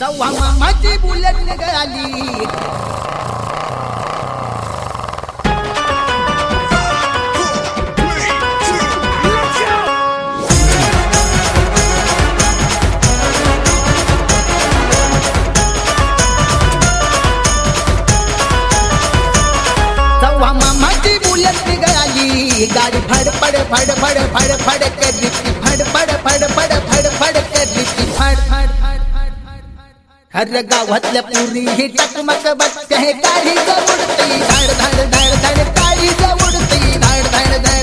सव्वा मामाची बुलेट निघाली. गाडी फड फड फड फड फड फड फड फड फड फड फड फड फड कर फड फड. हर गावातल्या पुरी ही चकमक बसते. काही जवळ धाड धाड धाड धाड काही जवळ धाड धाड धाड.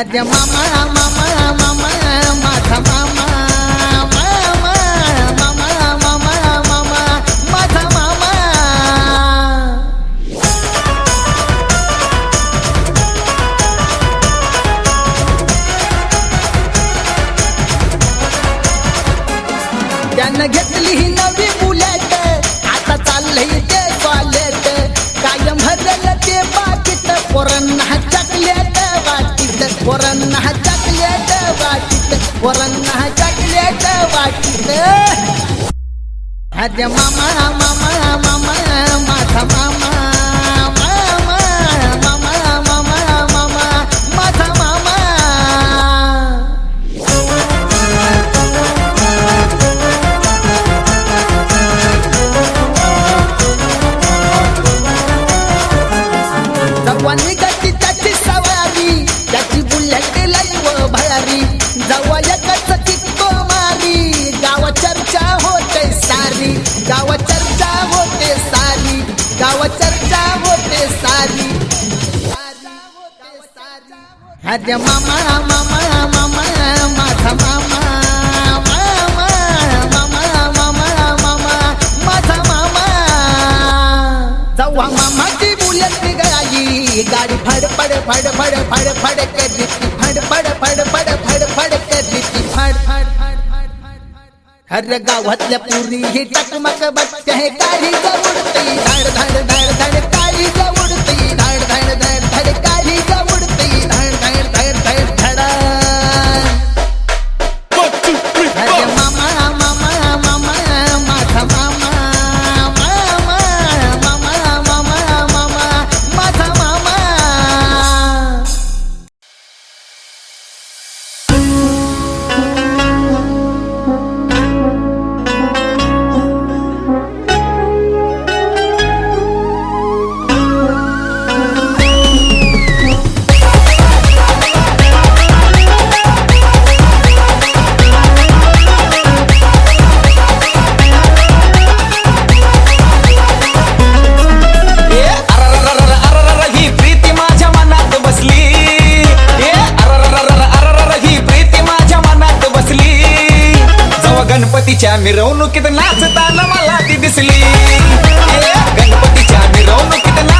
રાજ મામા મામા वरण चॉकलेट वाटी मामा. हर गावातल्या पुरी हे टकमक बच्च हे काही जवळ धाड धाड धाड गणपतीच्या मिरवणुकीत नाचताना मला ती दिसली. गणपतीच्या मिरवणुकीत ना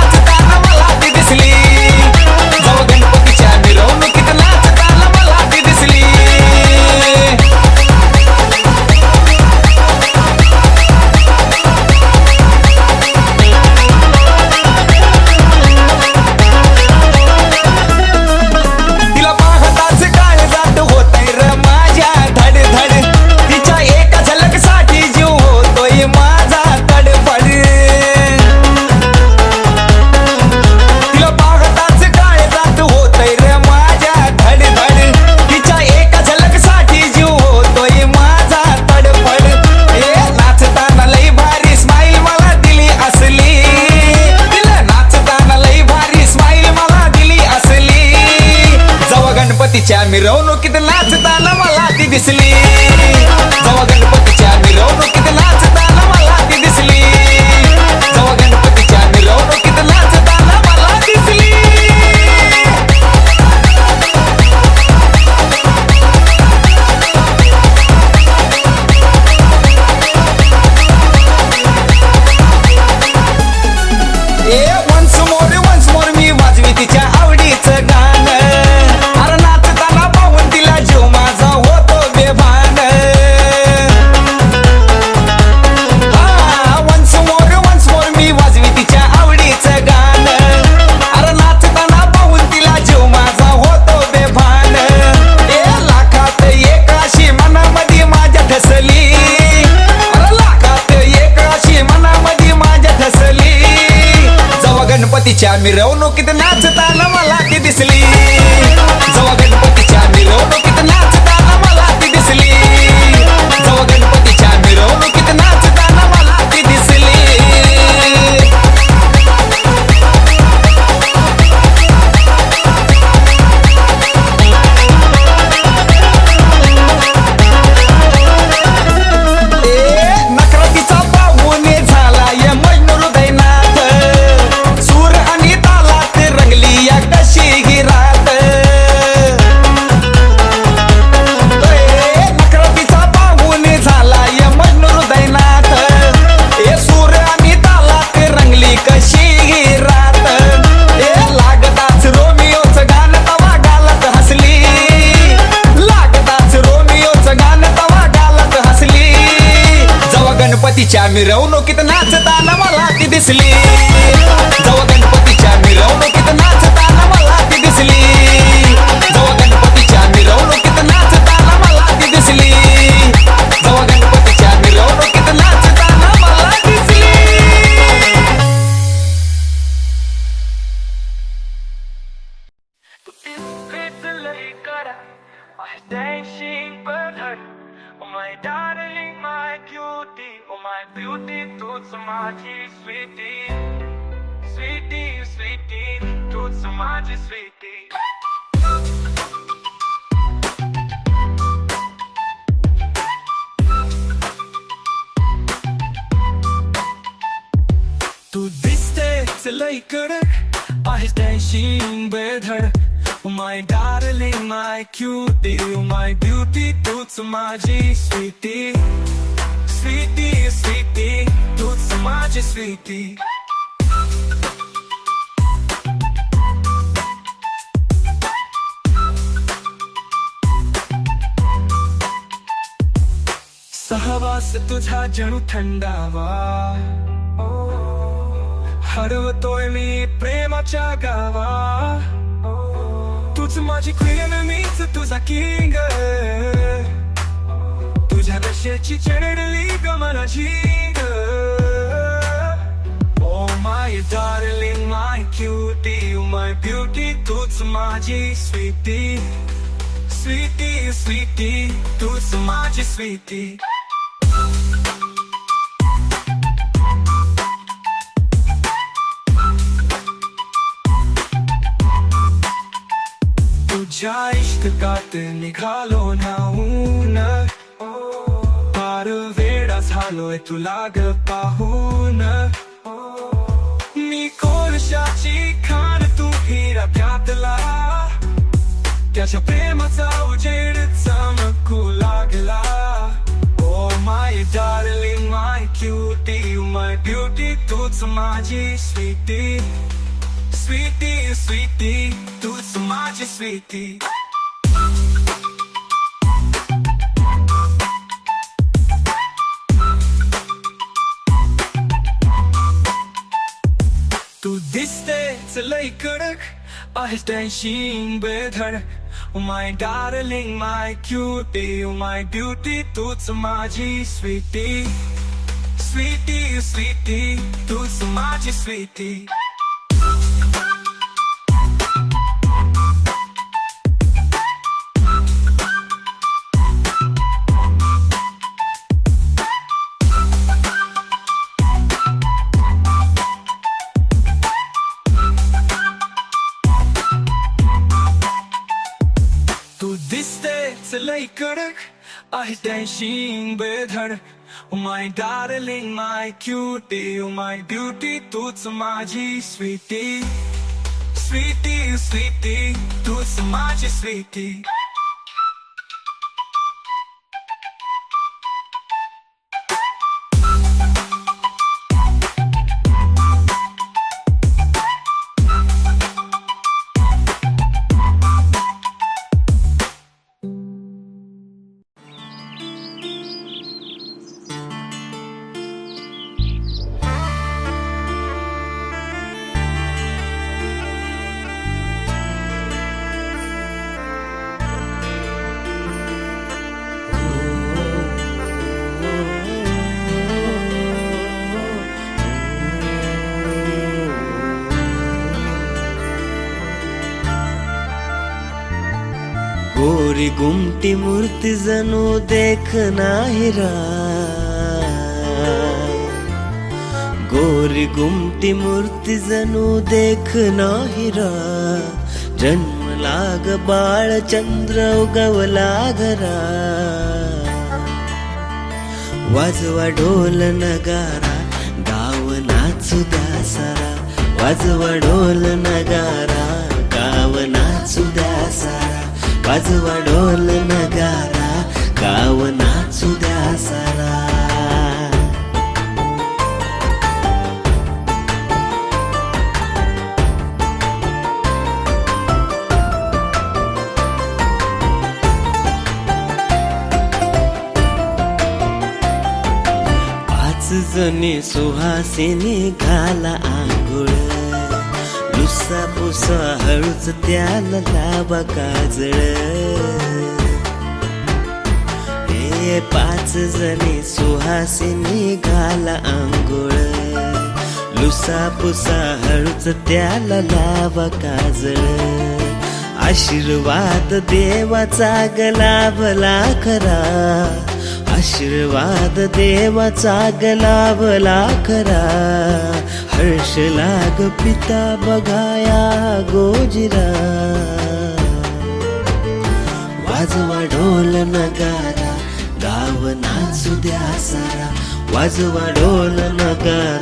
गणपतीच्या मिरवणुकीत नाचताना मला ती दिसली. तू दिसतेच लई कडक आहेस dashing बेधड. My darling my cutie my beauty तूच माझी स्वीटी स्वीटी स्वीटी तूच माझी स्वीटी सहवास तुझा जणू थंडावा. हरवतोय मी प्रेमाच्या गावा. तूच माझी क्वीन मीच तुझा किंग तुझ्या नशेची चढली ग मला ओ my darling my cutie my beauty तूच माझी स्वीटी स्वीटी स्वीटी तूच माझी स्वीटी तुझ्या इष्टकात निघालो नाहून फार वेळा झालोय तुला ग पाहून मी कोळशाची खाण तू हिरा प्यातला त्याच्या प्रेमाचा उजेड चमकू लागला. ओ my darling, my cutie, my beauty, तूच माझी sweetie, sweetie, sweetie, तूच माझी sweetie. तू दिसते लय कडक आहेस डॅशिंग बेधडक my darling my cutie my beauty तूच माझी स्वीटी स्वीटी स्वीटी तूच माझी Sweety I dancing with her. Oh my darling, my cutie. Oh my beauty, toots maji sweetie. Sweetie, sweetie, toots maji sweetie. गोरी गुमटी मूर्ती जणू देख नाही रा. गोरी गुमटी मूर्ती जणू देख नाही रा. जन्म लाग बाळ चंद्र उगवला घरा वाजवा ढोल नगारा गाव नाचू द्या सारा. वाजवा ढोल नगारा गाव नाचू द्या सारा. वाजवा ढोल नगारा गाव नाचू द्या सारा. पाच जणी सुहासिनी घाला आंघोळ. लुसा पुसा हळूच त्याला लावा काजळ. हे पाच जणी सुहासिनी घाला आंघोळ. लुसा पुसा हळूच त्याला लावा काजळ. आशीर्वाद देवाचा गला भला खरा आशीर्वाद देवाचा गलावला खरा हर्ष लाग पिता बघाया गोजिरा. वाजवा ढोल नगारा गाव नाचू द्या सारा. वाजवा ढोल नगारा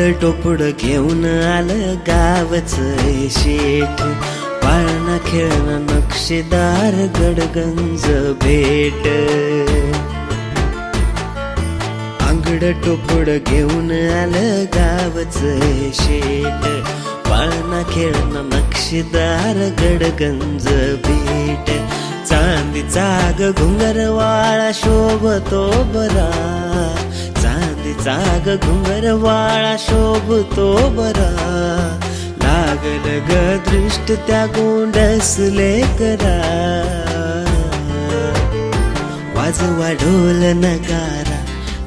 अंगड टोपड घेऊन आलं गावच शेठ. पाळणा खेळणं नक्षीदार गडगंज भेट. आंगड टोपड घेऊन आलं गावच शेठ. पाळणा खेळणं नक्षीदार गडगंज भेट. चांदीचा ग घुंगरवाळा शोभतो बरा. जाग ग घुंगरवाळा शोभतो बरा. लागल ग दृष्ट त्या गोंडसले करा वाजवा ढोल नगारा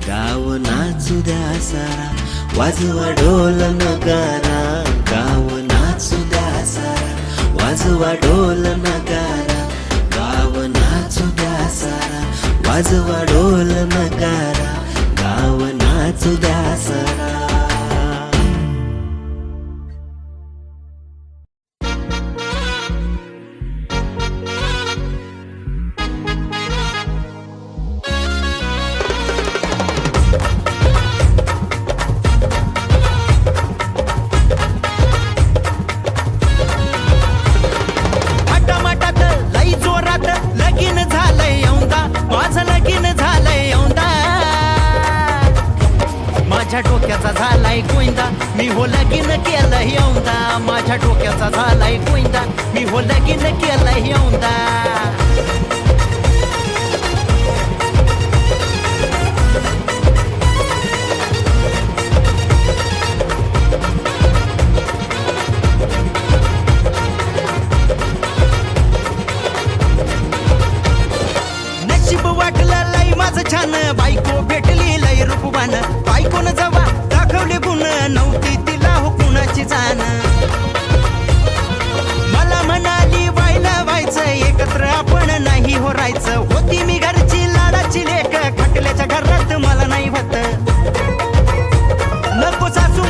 गाव नाचू द्या सारा. वाजवा ढोल नगारा गाव नाचू द्या सारा. वाजवा ढोल नगारा गाव नाचू द्या सारा. वाजवा ढोल नगारा गाव नाचू माझ्या डोक्याचा झालाय गोविंदा. मी हो लगीन केलं यौंदा. माझ्या डोक्याचा झालाय गोविंदा. मी हो लगीन केलं औंदा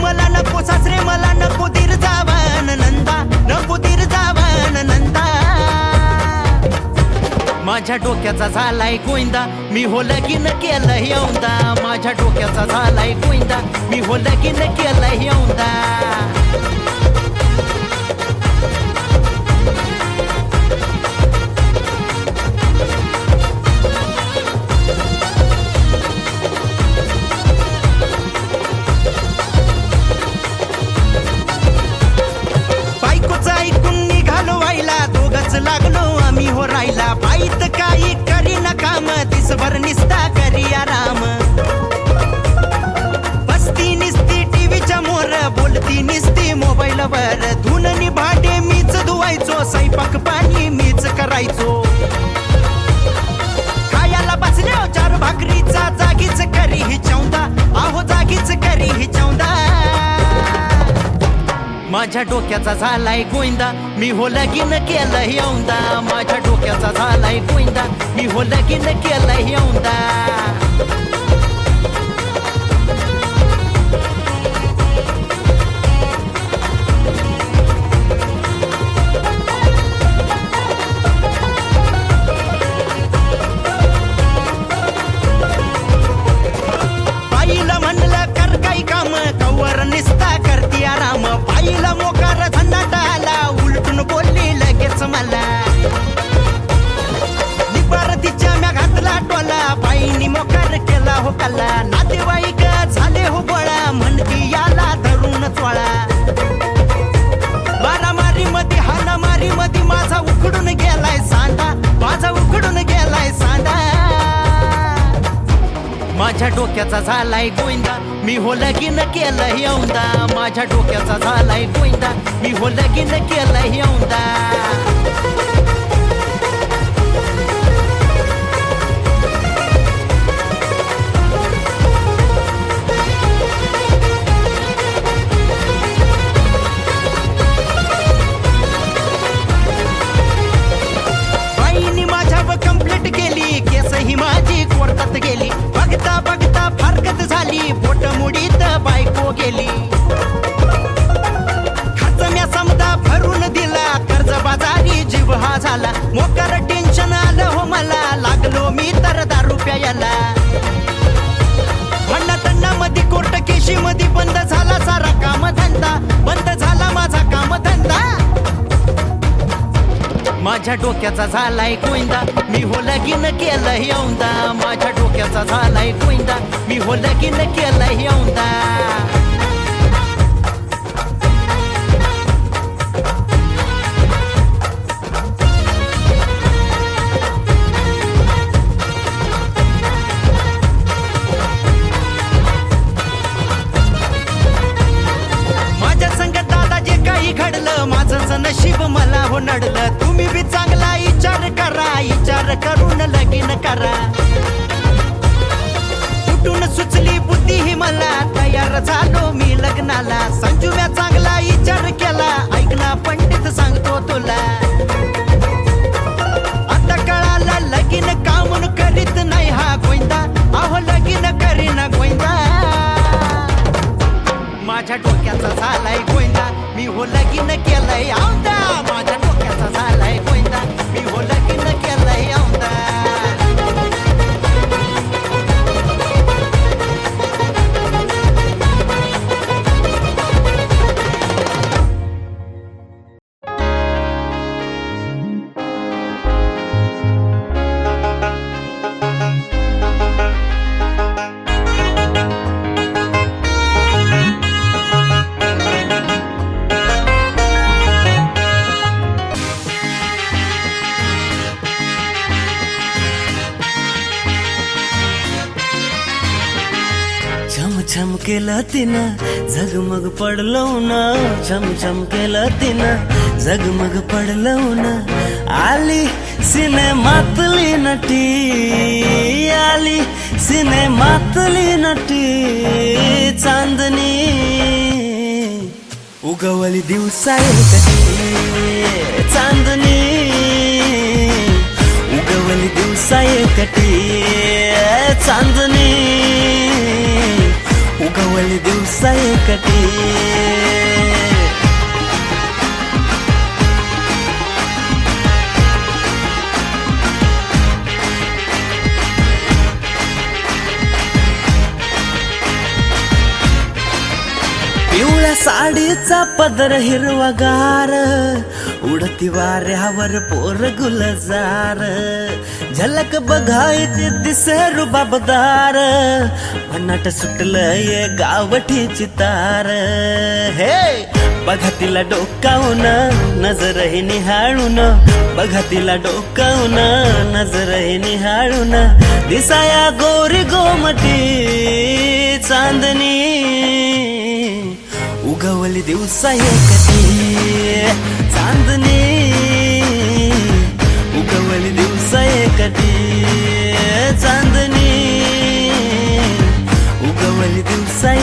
मला नको सासरे मला नको दीर जावान नंदा नको दीर जावान नंदा. माझ्या डोक्याचा झालाय गोविंदा मी हो लगीन केलं यौंदा माझ्या डोक्याचा झालाय गोविंदा मी हो लगीन केलं यौंदा निसती धुननी भांडे मीच धुवायचो स्वयंपाक पाणी मीच करायचो. खायाला बसल्या हो चार भाकरीचा जागीच करी ही चौदा. आहो जागीच करी ही चौदा. माझ्या डोक्याचा झालाय गोविंदा मी हो लगीन केलं यौंदा. माझ्या डोक्याचा झालाय गोविंदा मी हो लगीन केलं यौंदा. डोक्याचा झालाय गोविंदा. मी हो लगीन केलं औंदा माझ्या डोक्याचा झालाय गोविंदा. मी हो लगीन केलं औंदा झाला मोकर टेन्शन आलं हो मला. लागलो मी तर दारू प्यायला. भन्ना मध्ये कोर्ट केशी मधी बंद झाला सारा काम धंदा बंद झाला माझा काम धंदा माझ्या डोक्याचा झालाय गोविंदा. मी हो लगीन केलं यौंदा माझ्या डोक्याचा झालाय गोविंदा. मी हो लगीन केलं यौंदा मला हो नडलं तुम्ही बी चांगला विचार करा विचार करून लगीन करा. कुठून सुचली बुद्धी ही मला तयार झालो मी लग्नाला. संजूव्या चांगला विचार केला ऐकला पंडित सांगतो तुला. आता कळाला लगीन कामून करीत नाही हा गोंदा अहो लगीन करीन गोंदा माझ्या डोक्याचा झालाय गोंदा लगीन केलंय. औंदा माझ्या डोक्याचा झालाय गोविंदा मी हो केलं तिनं. झगमग पडलो ना छमछम छम केलं तिनं. झगमग पडलो ना आली सिनेमातली नटी. आली सिनेमातली नटी चांदणी उगवली दिवसा एकटी चांदणी उगवली दिवसा कटी चांदणी उगवली दिवसा एकटी. पिवळ्या साडीचा पदर हिरवगार उडती वाऱ्यावर पोर गुलजार. झलक बघायची दिसे रुबाबदार भन्नाट सुटलंय गावठी चितार हे बघा तिला डोकावून नजरही निहाळून. बघा तिला डोकावून नजरही निहाळून. दिसाया गोरी गोमटी चांदणी उगवली दिवसा एकटी चांदणी दिवसा एकटी चांदणी उगवली दिवसा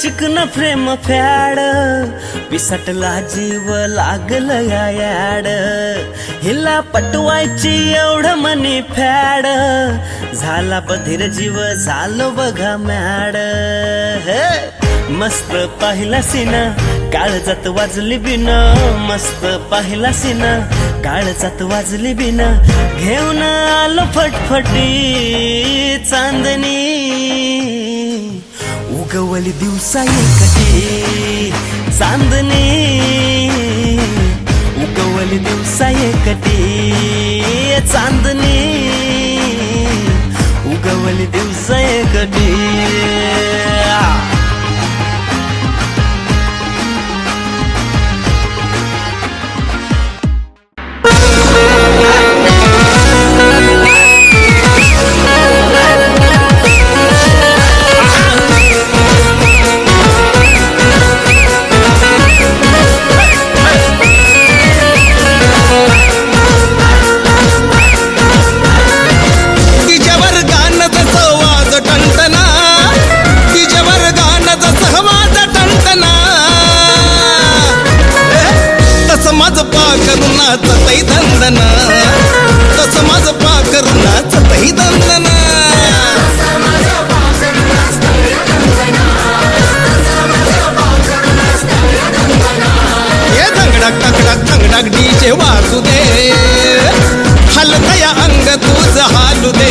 चिकन फ्रेम फॅड विसटला जीव लागल या याड. हिला पटवायची एवढं मनी फॅड झाला बधीर जीव झालो बघा मॅड मस्त पाहिला सिना काळजात वाजली बिन. मस्त पाहिला सिना काळजात वाजली बिन. घेऊन आलो फटफटी चांदणी. उगवली दिवसा एकटी चांदणी. उकवली दिवसा एकटी चांदणी. उगवली दिवसा एकटी. पा करुणाच तै दंदना तसं माझं पा करुणाच तै दंदना हे धंगडाक टकडाक धंगडाक डीजे वाजू दे. हलतया अंग तुझ हालू दे.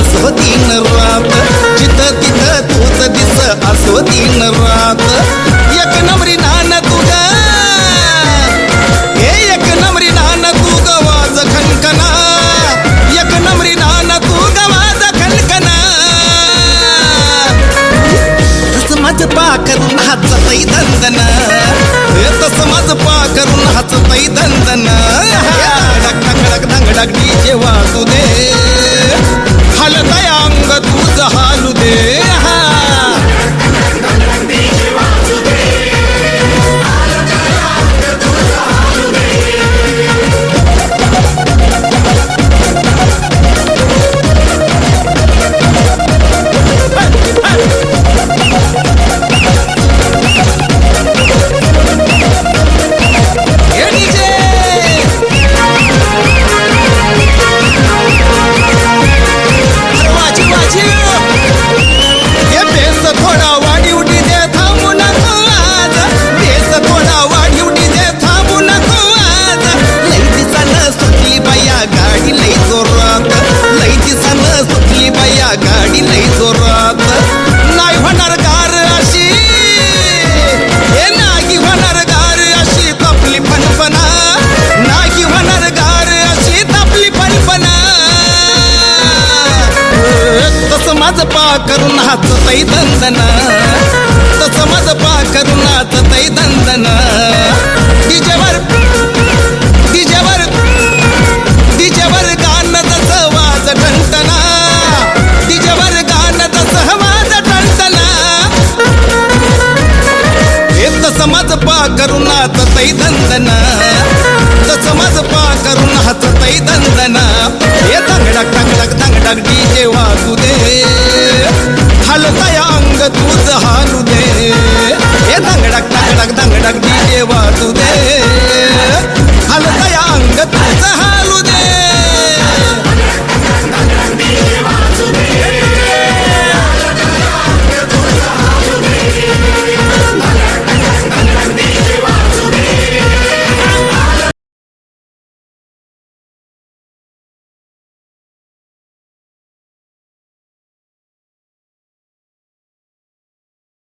अस्वतीन असो रात जिथं तिथं तूच दिस अस्वतीन रात. एक नंबरी नान तुग हे एक नंबरी नान तुग वाज खनकना एक नंबरी नान तुग वाज खनकना तस माझं पा करून हाचतही दंदन हे तस माझं पा करून हाचतही दंदन धडक धडक धंगडक डीजे वाजू दे. हलतय समाज पा करून नाचतई दंदना तसं माझं पा करून नाचतई दंदना हे दंगडक दंगडक दंगडक डीजे वाजू दे. हलताया अंग तुझ